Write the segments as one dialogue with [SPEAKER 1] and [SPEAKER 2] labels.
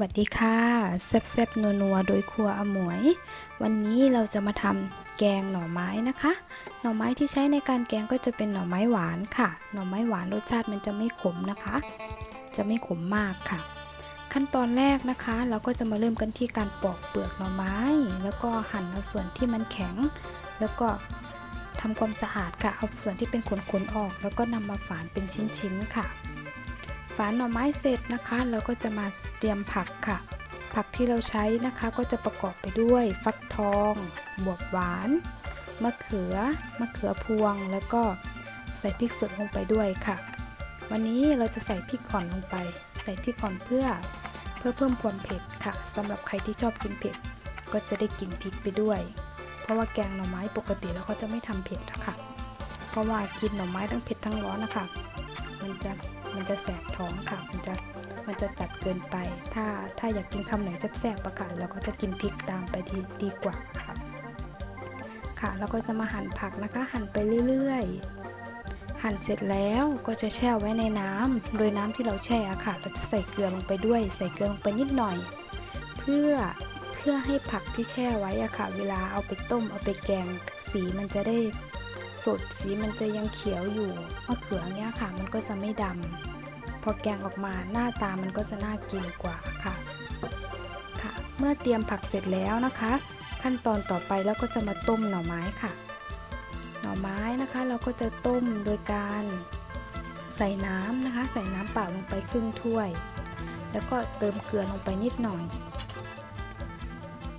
[SPEAKER 1] วัสดีค่ะแซ่บๆนัวๆโดยครัวอมวย วันนี้เราจะมาทำแกงหน่อไม้นะคะ หน่อไม้ที่ใช้ในการแกงก็จะเป็นหน่อไม้หวานค่ะ หน่อไม้หวานรสชาติมันจะไม่ขมนะคะ จะไม่ขมมากค่ะ ขั้นตอนแรกนะคะ เราก็จะมาเริ่มกันที่การปอกเปลือกหน่อไม้ แล้วก็หั่นเอาส่วนที่มันแข็ง แล้วก็ทำความสะอาดค่ะเอาส่วนที่เป็นขนๆออก แล้วก็นำมาฝานเป็นชิ้นๆค่ะ ฝานหน่อไม้เสร็จนะคะ เราก็จะมาเตรียมผักค่ะ ผักที่เราใช้นะคะก็จะประกอบไปด้วย ฟักทอง บวบหวาน มะเขือ มะเขือพวง แล้วก็ใส่พริกสดลงไปด้วยค่ะ วันนี้เราจะใส่พริกอ่อนลงไป ใส่พริกอ่อนเพื่อเพื่อเพิ่มความเผ็ดค่ะสำหรับใครที่ชอบกินเผ็ด ก็จะได้กินพริกไปด้วย เพราะว่าแกงหน่อไม้ปกติแล้วเขาจะไม่ทำเผ็ดนะคะเพราะว่ากินหน่อไม้ทั้งเผ็ดทั้งร้อนนะคะ มันจะ มันจะแสบท้องค่ะ มันจะมันจะจัดเกินไป ถ้าถ้าอยากกินคำไหนแซ่บๆประกาศเราก็จะกินพริกตามไปดีดีกว่าค่ะ ค่ะแล้วก็จะมาหั่นผักนะคะ หั่นไปเรื่อยๆ หั่นเสร็จแล้วก็จะแช่ไว้ในน้ำโดยน้ำที่เราแช่อะค่ะ เราจะใส่เกลือลงไปด้วย ใส่เกลือลงไปนิดหน่อย เพื่อเพื่อให้ผักที่แช่ไว้อะค่ะ เวลาเอาไปต้มเอาไปแกงสีมันจะได้ สดสีมันจะยังเขียวอยู่มะเขือเนี้ยค่ะ มันก็จะไม่ดำพอแกงออกมาหน้าตามันก็จะน่ากินกว่าค่ะค่ะ เมื่อเตรียมผักเสร็จแล้วนะคะ ขั้นตอนต่อไปแล้วก็จะมาต้มหน่อไม้ค่ะ หน่อไม้นะคะ เราก็จะต้มโดยการใส่น้ำนะคะ ใส่น้ำเปล่าลงไปครึ่งถ้วย แล้วก็เติมเกลือลงไปนิดหน่อย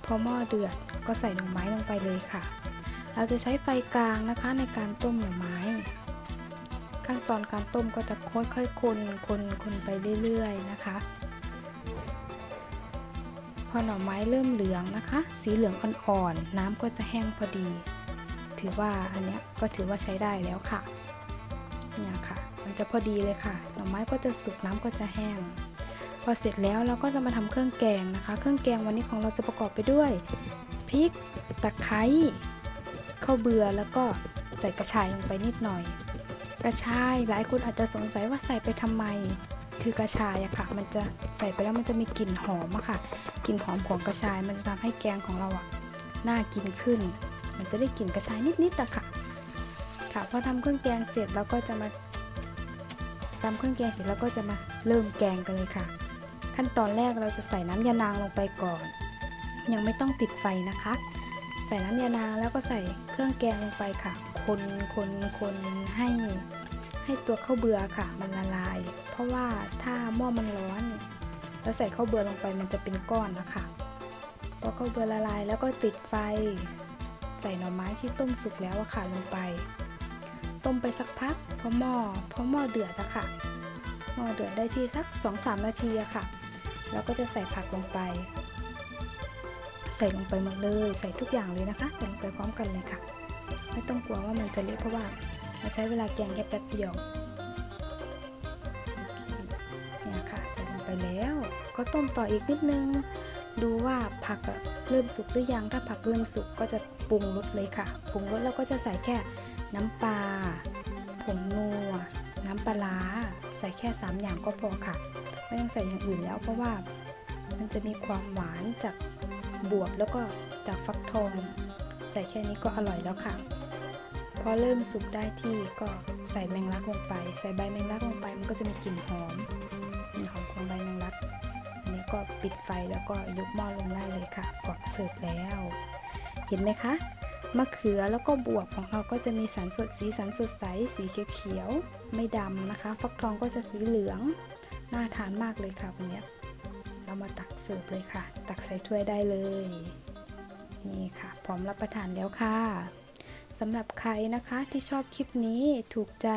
[SPEAKER 1] พอหม้อเดือดก็ใส่หน่อไม้ลงไปเลยค่ะ เราจะใช้ไฟกลางนะคะในการต้มหน่อไม้ ขั้นตอนการต้มก็จะค่อยๆคนคนคนไปเรื่อยๆนะคะ พอหน่อไม้เริ่มเหลืองนะคะ สีเหลืองอ่อนๆน้ำก็จะแห้งพอดี ถือว่าอันนี้ก็ถือว่าใช้ได้แล้วค่ะเนี่ยค่ะ มันจะพอดีเลยค่ะ หน่อไม้ก็จะสุกน้ำก็จะแห้งพอเสร็จแล้วเราก็จะมาทำเครื่องแกงนะคะ เครื่องแกงวันนี้ของเราจะประกอบไปด้วยพริก ตะไคร้ ข้าวเบื่อแล้วก็ใส่กระชายลงไปนิดหน่อย กระชายหลายคนอาจจะสงสัยว่าใส่ไปทำไม คือกระชายอะค่ะ มันจะใส่ไปแล้วมันจะมีกลิ่นหอมอะค่ะกลิ่นหอมของกระชายมันจะทำให้แกงของเราอะน่ากินขึ้น มันจะได้กลิ่นกระชายนิดๆอะค่ะ ค่ะพอทำเครื่องแกงเสร็จเราก็จะมาทำเครื่องแกงเสร็จแล้วก็จะมาเริ่มแกงกันเลยค่ะ ขั้นตอนแรกเราจะใส่น้ำยานางลงไปก่อน ยังไม่ต้องติดไฟนะคะ ใส่น้ำยานาแล้วก็ใส่เครื่องแกงลงไปค่ะ คนคนคนให้ให้ตัวข้าวเบื่อค่ะ มันละลาย เพราะว่าถ้าหม้อมันร้อน แล้วใส่ข้าวเบื่อลงไปมันจะเป็นก้อนนะคะพอข้าวเบื่อละลายแล้วก็ติดไฟ ใส่หน่อไม้ที่ต้มสุกแล้วอะค่ะลงไป ต้มไปสักพักพอหม้อพอหม้อเดือดอะค่ะหม้อเดือดได้ที่สัก 2-3 นาทีอะค่ะ แล้วก็จะใส่ผักลงไป ใส่ลงไปหมดเลย ใส่ทุกอย่างเลยนะคะใส่ลงไปพร้อมกันเลยค่ะ ไม่ต้องกลัวว่ามันจะเละเพราะว่าเราใช้เวลาแกงแค่แป๊บเดียวเนี่ยค่ะใส่ลงไปแล้ว ก็ต้มต่ออีกนิดนึง ดูว่าผักเริ่มสุกหรือยังถ้าผักเริ่มสุกก็จะปรุงรสเลยค่ะปรุงรสแล้วก็จะใส่แค่น้ำปลาผงนัวน้ำปลาร้าใส่แค่ 3 อย่างก็พอค่ะ ไม่ต้องใส่อย่างอื่นแล้วเพราะว่ามันจะมีความหวานจาก บวบแล้วก็จากฟักทอง ใส่แค่นี้ก็อร่อยแล้วค่ะ พอเริ่มสุกได้ที่ก็ใส่แมงลักลงไป ใส่ใบแมงลักลงไปมันก็จะมีกลิ่นหอมกลิ่นหอมของใบแมงลักอันนี้ก็ปิดไฟแล้วก็ยกหม้อลงได้เลยค่ะก็เสิร์ฟแล้ว เห็นไหมคะมะเขือแล้วก็บวบของเราก็จะมีสันสดสีสันสดใสสีเขียวๆไม่ดำนะคะ ฟักทองก็จะสีเหลือง น่าทานมากเลยค่ะวันนี้ เรามาตักเสิร์ฟเลยค่ะ ตักใส่ถ้วยได้เลย นี่ค่ะ พร้อมรับประทานแล้วค่ะสำหรับใครนะคะที่ชอบคลิปนี้ถูกใจ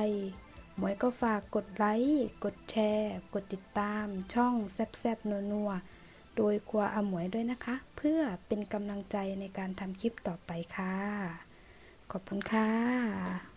[SPEAKER 1] หมวยก็ฝากกดไลค์กดแชร์ กดติดตาม ช่องแซบๆนัวๆโดยครัวอาหมวยด้วยนะคะ เพื่อเป็นกำลังใจในการทำคลิปต่อไปค่ะ ขอบคุณค่ะ